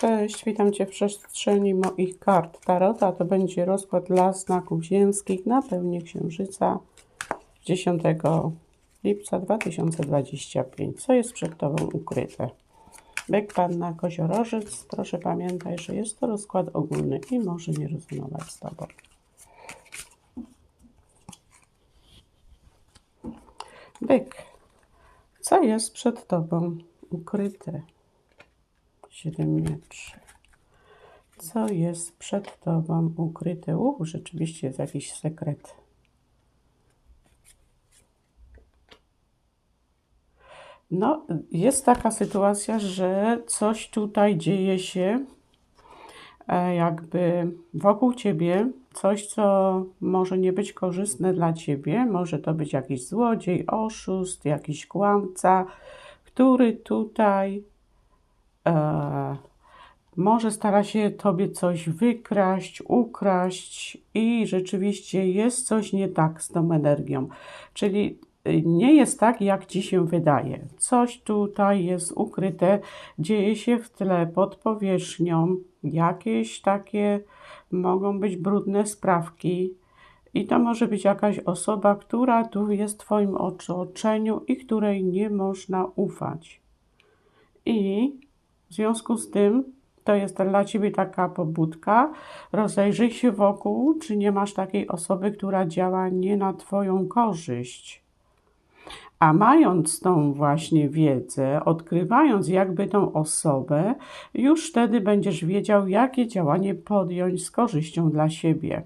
Cześć, witam Cię w przestrzeni moich kart Tarota. To będzie rozkład dla znaków ziemskich na pełnię księżyca 10 lipca 2025. Co jest przed Tobą ukryte? Byk, Panna, Koziorożec. Proszę pamiętaj, że jest to rozkład ogólny i może nie rezonować z Tobą. Byk, co jest przed Tobą ukryte? Siedem mieczy. Co jest przed Tobą ukryte? Uch, rzeczywiście jest jakiś sekret. No, jest taka sytuacja, że coś tutaj dzieje się e, jakby wokół Ciebie, coś, co może nie być korzystne dla Ciebie. Może to być jakiś złodziej, oszust, jakiś kłamca, który tutaj e, może stara się tobie coś wykraść, ukraść i rzeczywiście jest coś nie tak z tą energią. Czyli y, nie jest tak, jak ci się wydaje. Coś tutaj jest ukryte, dzieje się w tle, pod powierzchnią, jakieś takie mogą być brudne sprawki. I to może być jakaś osoba, która tu jest w Twoim otoczeniu i której nie można ufać. I w związku z tym to jest dla Ciebie taka pobudka. Rozejrzyj się wokół, czy nie masz takiej osoby, która działa nie na Twoją korzyść. A mając tą właśnie wiedzę, odkrywając jakby tą osobę, już wtedy będziesz wiedział, jakie działanie podjąć z korzyścią dla siebie.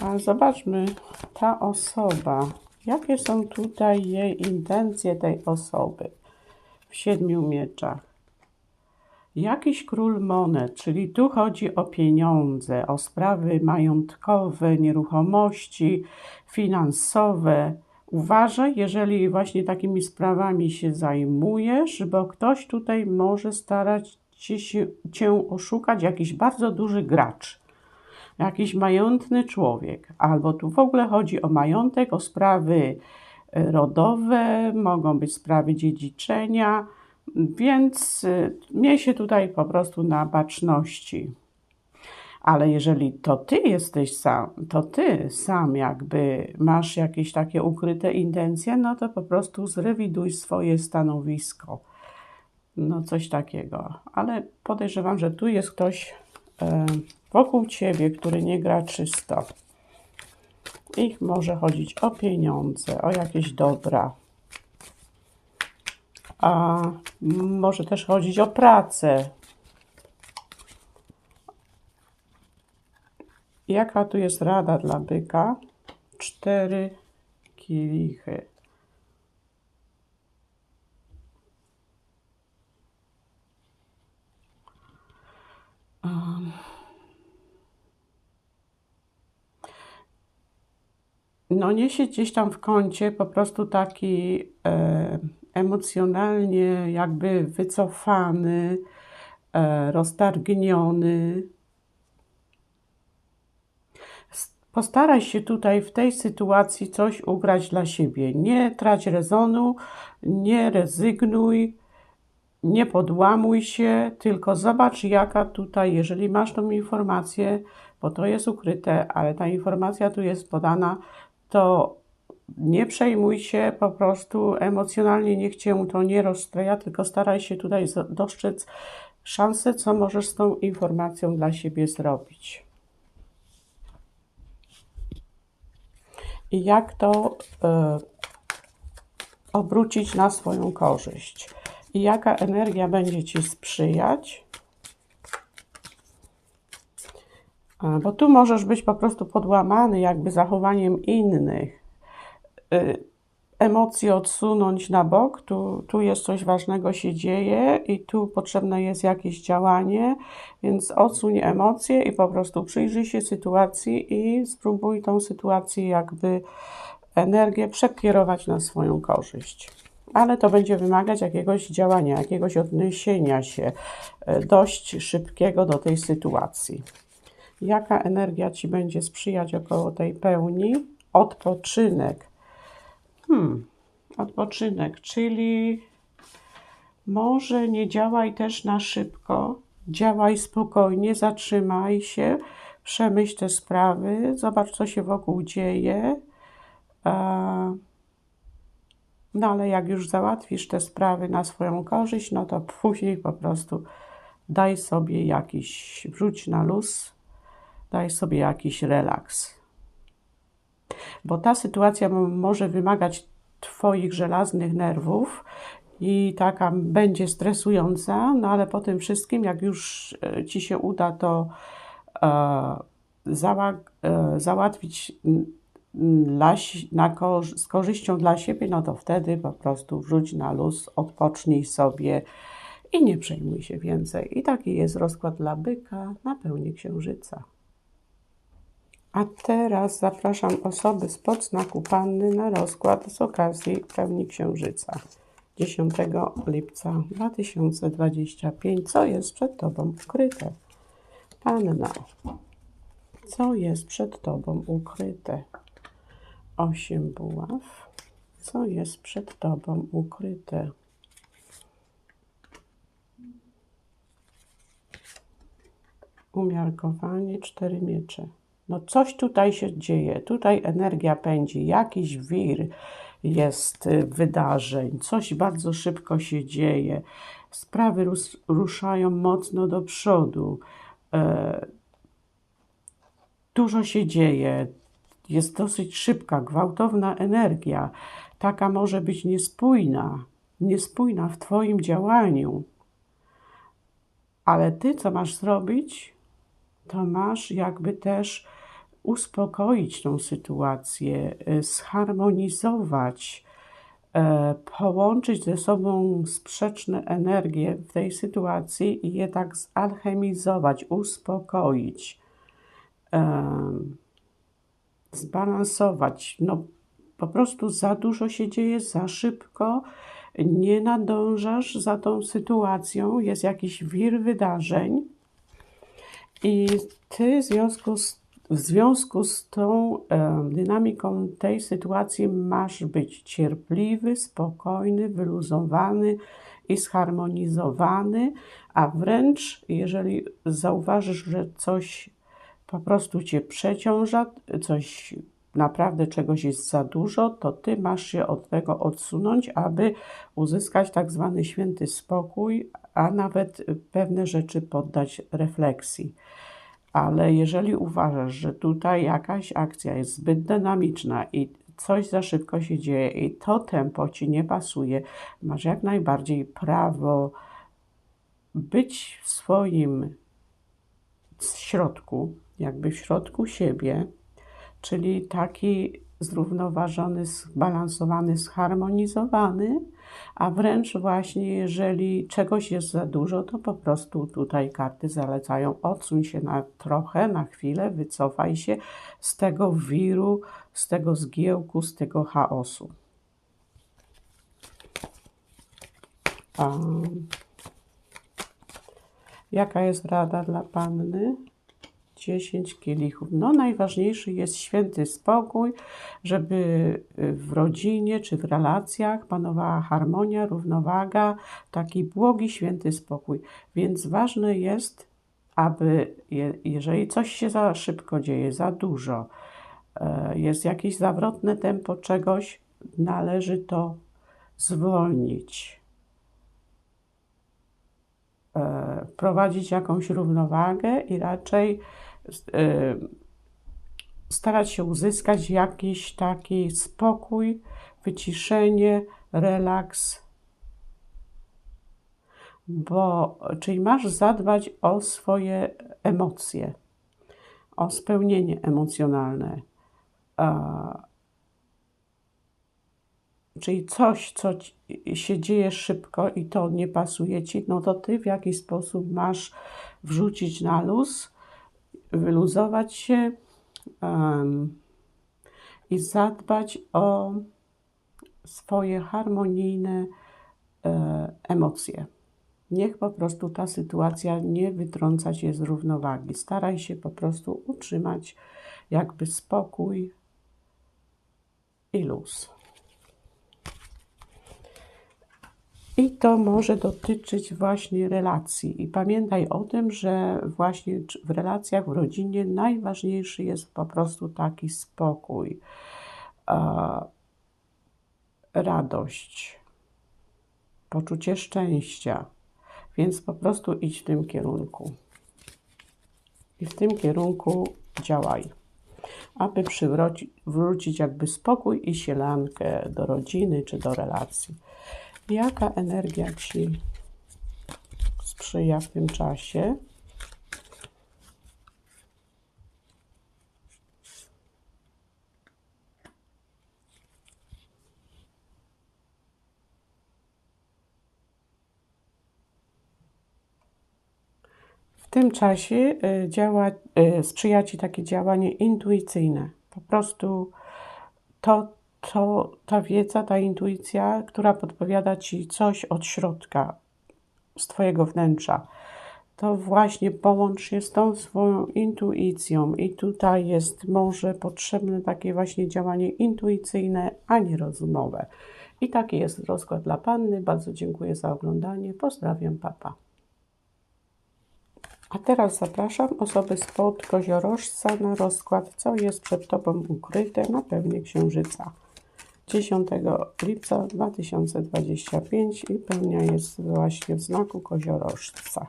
A zobaczmy, ta osoba, jakie są tutaj jej intencje tej osoby w siedmiu mieczach. Jakiś król monet, czyli tu chodzi o pieniądze, o sprawy majątkowe, nieruchomości, finansowe. Uważaj, jeżeli właśnie takimi sprawami się zajmujesz, bo ktoś tutaj może starać się, cię oszukać, jakiś bardzo duży gracz, jakiś majątny człowiek, albo tu w ogóle chodzi o majątek, o sprawy rodowe, mogą być sprawy dziedziczenia, więc y, miej się tutaj po prostu na baczności. Ale jeżeli to ty jesteś sam, to ty sam jakby masz jakieś takie ukryte intencje, no to po prostu zrewiduj swoje stanowisko. No coś takiego. Ale podejrzewam, że tu jest ktoś e, wokół ciebie, który nie gra czysto. Ich może chodzić o pieniądze, o jakieś dobra. A może też chodzić o pracę. Jaka tu jest rada dla byka? Cztery kielichy. No niesie gdzieś tam w kącie po prostu taki e, emocjonalnie jakby wycofany, e, roztargniony. Postaraj się tutaj w tej sytuacji coś ugrać dla siebie. Nie trać rezonu, nie rezygnuj, nie podłamuj się, tylko zobacz, jaka tutaj, jeżeli masz tą informację, bo to jest ukryte, ale ta informacja tu jest podana, to nie przejmuj się, po prostu emocjonalnie niech cię to nie rozstraja, tylko staraj się tutaj dostrzec szansę, co możesz z tą informacją dla siebie zrobić. I jak to y, obrócić na swoją korzyść. I jaka energia będzie Ci sprzyjać. Bo tu możesz być po prostu podłamany jakby zachowaniem innych. Y, emocje odsunąć na bok, tu, tu jest coś ważnego się dzieje i tu potrzebne jest jakieś działanie, więc odsuń emocje i po prostu przyjrzyj się sytuacji i spróbuj tą sytuację jakby energię przekierować na swoją korzyść. Ale to będzie wymagać jakiegoś działania, jakiegoś odniesienia się y, dość szybkiego do tej sytuacji. Jaka energia Ci będzie sprzyjać około tej pełni? Odpoczynek. Hmm, odpoczynek, czyli Może nie działaj też na szybko, działaj spokojnie, zatrzymaj się, przemyśl te sprawy, zobacz, co się wokół dzieje. No ale jak już załatwisz te sprawy na swoją korzyść, no to później po prostu daj sobie jakiś, wrzuć na luz, daj sobie jakiś relaks. Bo ta sytuacja może wymagać Twoich żelaznych nerwów i taka będzie stresująca, no ale po tym wszystkim, jak już e, Ci się uda to e, e, załatwić na z korzyścią dla siebie, no to wtedy po prostu wrzuć na luz, odpocznij sobie i nie przejmuj się więcej. I taki jest rozkład dla byka na pełni księżyca. A teraz zapraszam osoby z podznaku Panny na rozkład z okazji pełni księżyca. 10 lipca 2025. Co jest przed Tobą ukryte? Panna. Co jest przed Tobą ukryte? Osiem buław. Co jest przed Tobą ukryte? Umiarkowanie, cztery miecze. No coś tutaj się dzieje, tutaj energia pędzi, jakiś wir jest y, wydarzeń, coś bardzo szybko się dzieje, sprawy ruszają mocno do przodu, e, dużo się dzieje, jest dosyć szybka, gwałtowna energia, taka może być niespójna, niespójna w Twoim działaniu. Ale Ty, co masz zrobić, to masz jakby też uspokoić tą sytuację, y, zharmonizować, e, połączyć ze sobą sprzeczne energie w tej sytuacji i je tak zalchemizować, uspokoić, zbalansować. No, po prostu za dużo się dzieje, za szybko, nie nadążasz za tą sytuacją, jest jakiś wir wydarzeń i ty w związku z w związku z tą dynamiką tej sytuacji masz być cierpliwy, spokojny, wyluzowany i zharmonizowany, a wręcz jeżeli zauważysz, że coś po prostu cię przeciąża, coś naprawdę czegoś jest za dużo, to ty masz się od tego odsunąć, aby uzyskać tak zwany święty spokój, a nawet pewne rzeczy poddać refleksji ale jeżeli uważasz, że tutaj jakaś akcja jest zbyt dynamiczna i coś za szybko się dzieje i to tempo ci nie pasuje, masz jak najbardziej prawo być w swoim środku, jakby w środku siebie, czyli taki zrównoważony, zbalansowany, zharmonizowany, a wręcz właśnie jeżeli czegoś jest za dużo, to po prostu tutaj karty zalecają odsuń się na trochę, na chwilę, wycofaj się z tego wiru, z tego zgiełku, z tego chaosu. Um, jaka jest rada dla panny? 10 kielichów. No najważniejszy jest święty spokój, żeby y, w rodzinie czy w relacjach panowała harmonia, równowaga, taki błogi, święty spokój. Więc ważne jest, aby jeżeli coś się za szybko dzieje, za dużo, e, jest jakieś zawrotne tempo czegoś, należy to zwolnić. E, prowadzić jakąś równowagę i raczej Y, starać się uzyskać jakiś taki spokój, wyciszenie, relaks. Bo, czyli masz zadbać o swoje emocje, o spełnienie emocjonalne. czyli coś, co się dzieje szybko i to nie pasuje ci, no to ty w jakiś sposób masz wrzucić na luz wyluzować się i zadbać o swoje harmonijne e, emocje. Niech po prostu ta sytuacja nie wytrąca cię z równowagi. Staraj się po prostu utrzymać jakby spokój i luz. I to może dotyczyć właśnie relacji. I pamiętaj o tym, że właśnie w relacjach, w rodzinie najważniejszy jest po prostu taki spokój, radość, poczucie szczęścia. Więc po prostu idź w tym kierunku. I w tym kierunku działaj, aby przywrócić jakby spokój i sielankę do rodziny czy do relacji. Jaka energia Ci sprzyja w tym czasie? W tym czasie y, działa, y, sprzyja Ci takie działanie intuicyjne. Po prostu to, to ta wiedza, ta intuicja, która podpowiada ci coś od środka, z Twojego wnętrza. To właśnie połącz się z tą swoją intuicją, i tutaj jest może potrzebne takie właśnie działanie intuicyjne, a nie rozumowe. I taki jest rozkład dla Panny. Bardzo dziękuję za oglądanie. Pozdrawiam, papa. A teraz zapraszam osoby spod koziorożca na rozkład, co jest przed Tobą ukryte na pewnie księżyca. 10 lipca 2025 i pełnia jest właśnie w znaku koziorożca.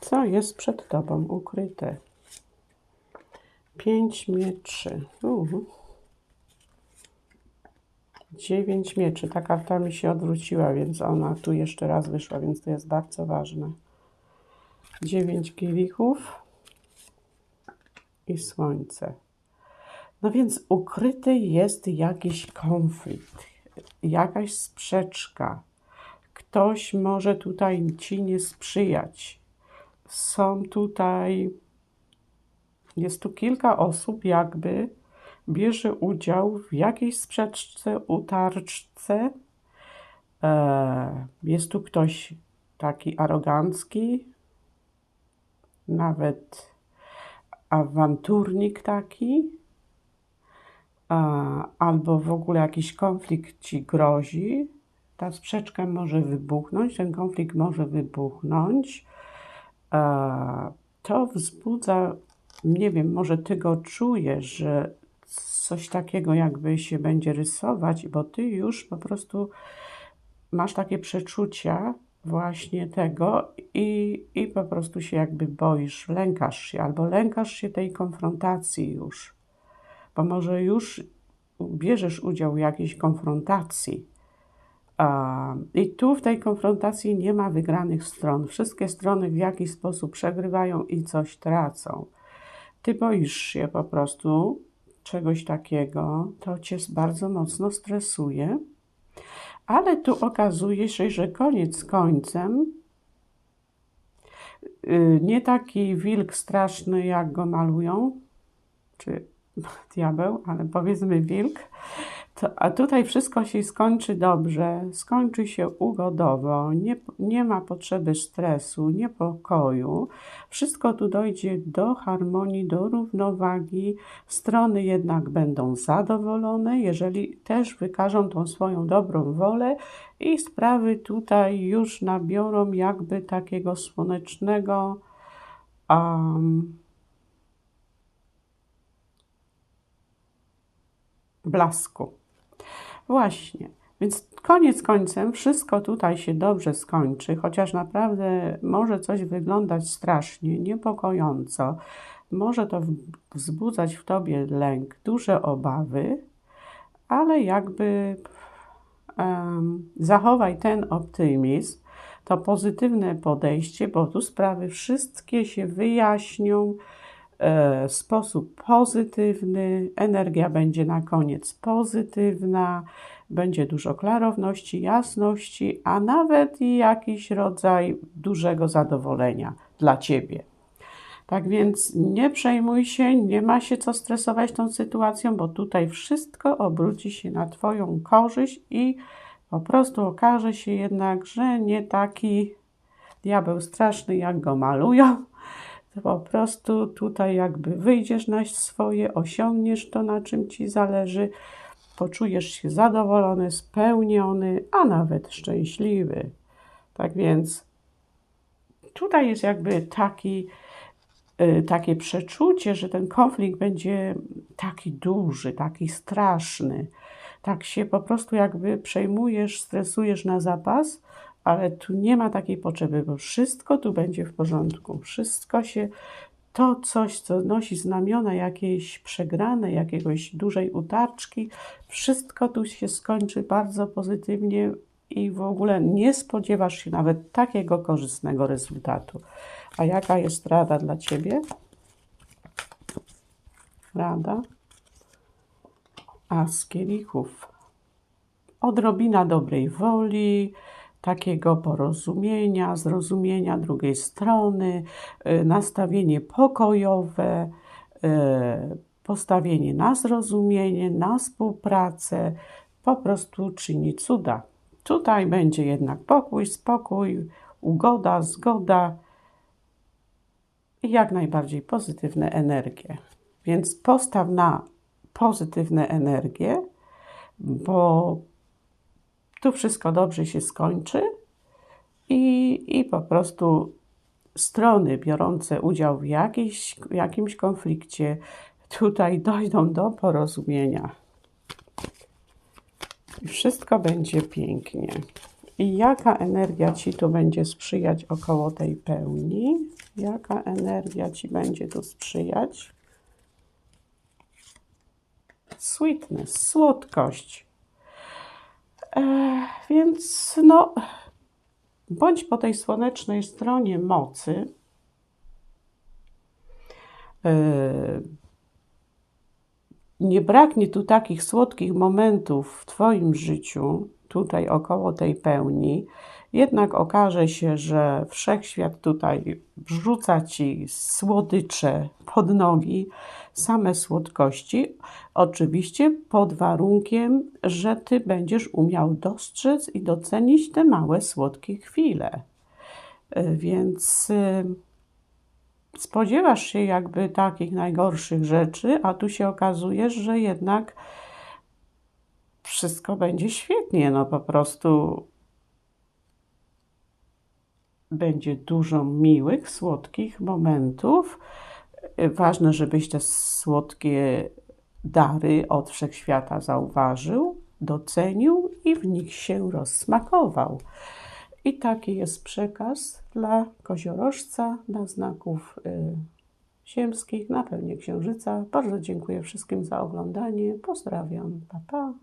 Co jest przed Tobą ukryte? Pięć mieczy. Uh. Dziewięć mieczy. Ta karta mi się odwróciła, więc ona tu jeszcze raz wyszła, więc to jest bardzo ważne. Dziewięć kielichów i słońce. No więc ukryty jest jakiś konflikt, jakaś sprzeczka. Ktoś może tutaj ci nie sprzyjać. Są tutaj, jest tu kilka osób, jakby bierze udział w jakiejś sprzeczce, utarczce. E, jest tu ktoś taki arogancki, nawet awanturnik taki, albo w ogóle jakiś konflikt ci grozi, ta sprzeczka może wybuchnąć, ten konflikt może wybuchnąć. To wzbudza, nie wiem, może ty go czujesz, że coś takiego jakby się będzie rysować, bo ty już po prostu masz takie przeczucia, właśnie tego i, i po prostu się jakby boisz, lękasz się, albo lękasz się tej konfrontacji już, bo może już bierzesz udział w jakiejś konfrontacji. I tu w tej konfrontacji nie ma wygranych stron. Wszystkie strony w jakiś sposób przegrywają i coś tracą. Ty boisz się po prostu czegoś takiego, to cię bardzo mocno stresuje ale tu okazuje się, że koniec końcem. Y, nie taki wilk straszny, jak go malują, czy diabeł, ale powiedzmy wilk, a tutaj wszystko się skończy dobrze, skończy się ugodowo, nie, nie ma potrzeby stresu, niepokoju. Wszystko tu dojdzie do harmonii, do równowagi. Strony jednak będą zadowolone, jeżeli też wykażą tą swoją dobrą wolę i sprawy tutaj już nabiorą jakby takiego słonecznego um, blasku. Właśnie. Więc koniec końcem wszystko tutaj się dobrze skończy, chociaż naprawdę może coś wyglądać strasznie, niepokojąco. Może to wzbudzać w tobie lęk, duże obawy, ale jakby um, zachowaj ten optymizm, to pozytywne podejście, bo tu sprawy wszystkie się wyjaśnią sposób pozytywny, energia będzie na koniec pozytywna, będzie dużo klarowności, jasności, a nawet i jakiś rodzaj dużego zadowolenia dla Ciebie. Tak więc nie przejmuj się, nie ma się co stresować tą sytuacją, bo tutaj wszystko obróci się na Twoją korzyść i po prostu okaże się jednak, że nie taki diabeł straszny, jak go malują, to po prostu tutaj jakby wyjdziesz na swoje, osiągniesz to, na czym ci zależy, poczujesz się zadowolony, spełniony, a nawet szczęśliwy. Tak więc tutaj jest jakby taki, y, takie przeczucie, że ten konflikt będzie taki duży, taki straszny. Tak się po prostu jakby przejmujesz, stresujesz na zapas, ale tu nie ma takiej potrzeby, bo wszystko tu będzie w porządku. Wszystko się, to coś, co nosi znamiona jakiejś przegranej, jakiegoś dużej utarczki, wszystko tu się skończy bardzo pozytywnie i w ogóle nie spodziewasz się nawet takiego korzystnego rezultatu. A jaka jest rada dla Ciebie? Rada? A z kielichów. Odrobina dobrej woli, takiego porozumienia, zrozumienia drugiej strony, y, nastawienie pokojowe, y, postawienie na zrozumienie, na współpracę, po prostu czyni cuda. Tutaj będzie jednak pokój, spokój, ugoda, zgoda i jak najbardziej pozytywne energie. Więc postaw na pozytywne energie, bo tu wszystko dobrze się skończy i, i po prostu strony biorące udział w, jakiejś, jakimś konflikcie tutaj dojdą do porozumienia. I wszystko będzie pięknie. I jaka energia Ci tu będzie sprzyjać około tej pełni? Jaka energia Ci będzie tu sprzyjać? Sweetness, słodkość. E, więc no, bądź po tej słonecznej stronie mocy. E, nie braknie tu takich słodkich momentów w Twoim życiu, tutaj około tej pełni, jednak okaże się, że wszechświat tutaj wrzuca Ci słodycze pod nogi, same słodkości, oczywiście pod warunkiem, że Ty będziesz umiał dostrzec i docenić te małe, słodkie chwile. Więc y, spodziewasz się jakby takich najgorszych rzeczy, a tu się okazuje, że jednak wszystko będzie świetnie. No po prostu będzie dużo miłych, słodkich momentów. Ważne, żebyś te słodkie dary od wszechświata zauważył, docenił i w nich się rozsmakował. I taki jest przekaz dla koziorożca, dla znaków y, ziemskich, na pełni księżyca. Bardzo dziękuję wszystkim za oglądanie. Pozdrawiam. Pa, pa.